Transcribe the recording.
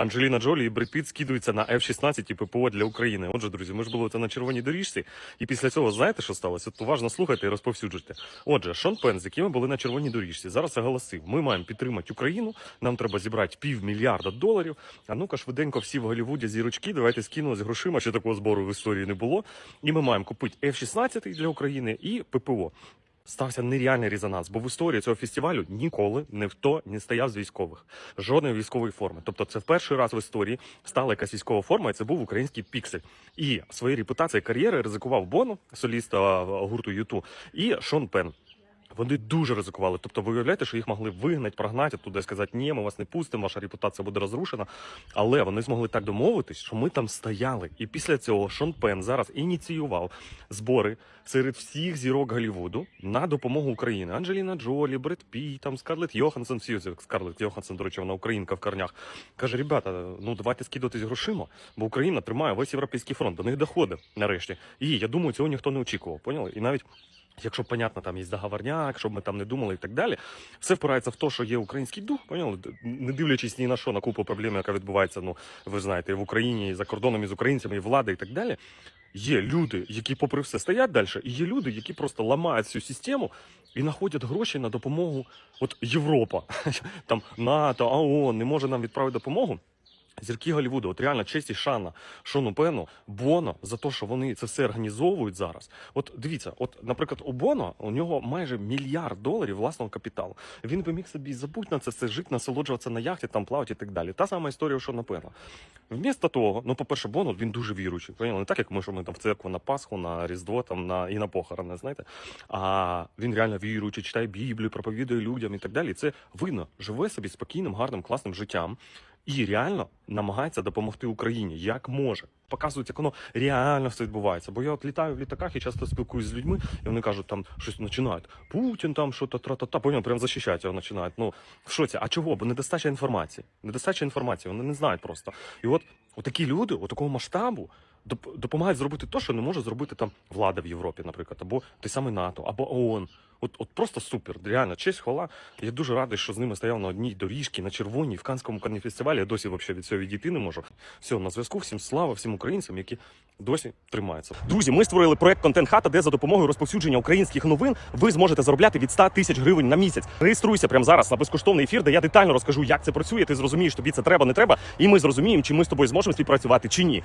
Анджеліна Джолі і Бред Піт скидуються на F-16 і ППО для України. Отже, друзі, ми ж були це на червоній доріжці, і після цього знаєте, що сталося? От уважно слухайте і розповсюджуйте. Отже, Шон Пен, з яким ми були на червоній доріжці, зараз оголосив: ми маємо підтримати Україну. Нам треба зібрати півмільярда доларів. А ну-ка, швиденько всі в Голлівуді зірочки. Давайте скинули з грошима. Ще такого збору в історії не було. І ми маємо купити F-16 для України і ППО. Стався нереальний резонанс, бо в історії цього фестивалю ніколи ніхто не стояв з військових, жодної військової форми. Тобто, це в перший раз в історії стала якась військова форма, і це був український піксель. І своєю репутацією кар'єри ризикував Боно, соліста гурту Юту, і Шон Пен. Вони дуже ризикували. Тобто, ви уявляєте, що їх могли вигнати, прогнати туди, сказати, ні, ми вас не пустимо, ваша репутація буде розрушена. Але вони змогли так домовитись, що ми там стояли. І після цього Шон Пен зараз ініціював збори серед всіх зірок Голлівуду на допомогу Україні. Анджеліна Джолі, Бред Пі, там Скарлетт Йоханссон, всі Скарлетт Йоханссон, до речі, вона українка в корнях. Каже, ребята, ну давайте скидуватись грошима, бо Україна тримає весь європейський фронт. До них доходить нарешті. І я думаю, цього ніхто не очікував. Поняли? І навіть. Якщо понятно, там є договорняк, щоб ми там не думали і так далі, все впирається в те, що є український дух, поняли? Не дивлячись ні на що, на купу проблем, яка відбувається, ну ви знаєте, і в Україні, і за кордоном, і з українцями, і влада, і так далі. Є люди, які, попри все, стоять далі, і є люди, які просто ламають цю систему і знаходять гроші на допомогу. От Європа, там НАТО, ООН не може нам відправити допомогу. Зірки Голлівуду, от реально честь і шана Шону Пену, Боно за те, що вони це все організовують зараз. От дивіться, от, наприклад, у Боно у нього майже мільярд доларів власного капіталу. Він би міг собі забути на це все жити, насолоджуватися на яхті, там плавати і так далі. Та сама історія у Шона. Вмісто того, ну, по-перше, Боно він дуже віруючий. Не так, як ми, що ми там в церкву на Пасху, на Різдво там на і на похорони, знаєте. А він реально віруючий, читає Біблію, проповідує людям і так далі. Це видно, живе собі спокійним, гарним, класним життям. І реально намагається допомогти Україні як може. Показують, як воно реально все відбувається. Бо я от літаю в літаках і часто спілкуюсь з людьми, і вони кажуть, там щось починають. Путін там що то тра-та-та, поняв, прям захищати його починають. Ну в шоці. А чого? Бо недостача інформації. Недостача інформації, вони не знають просто. І от, от такі люди, от такого масштабу. доп- Допомагають зробити те, що не може зробити там влада в Європі, наприклад, або той самий НАТО, або ООН. От, от просто супер, реально, честь, хвала. Я дуже радий, що з ними стояв на одній доріжці, на червоній, в Канському карніфестивалі. Я досі вообще від цього відійти не можу. Все, на зв'язку. Всім слава, всім українцям, які досі тримаються. Друзі, ми створили проект Контент Хата, де за допомогою розповсюдження українських новин ви зможете заробляти від 100 тисяч гривень на місяць. Реєструйся прямо зараз на безкоштовний ефір, де я детально розкажу, як це працює. Ти зрозумієш, тобі це треба, не треба, і ми зрозуміємо, чи ми з тобою зможемо співпрацювати чи ні.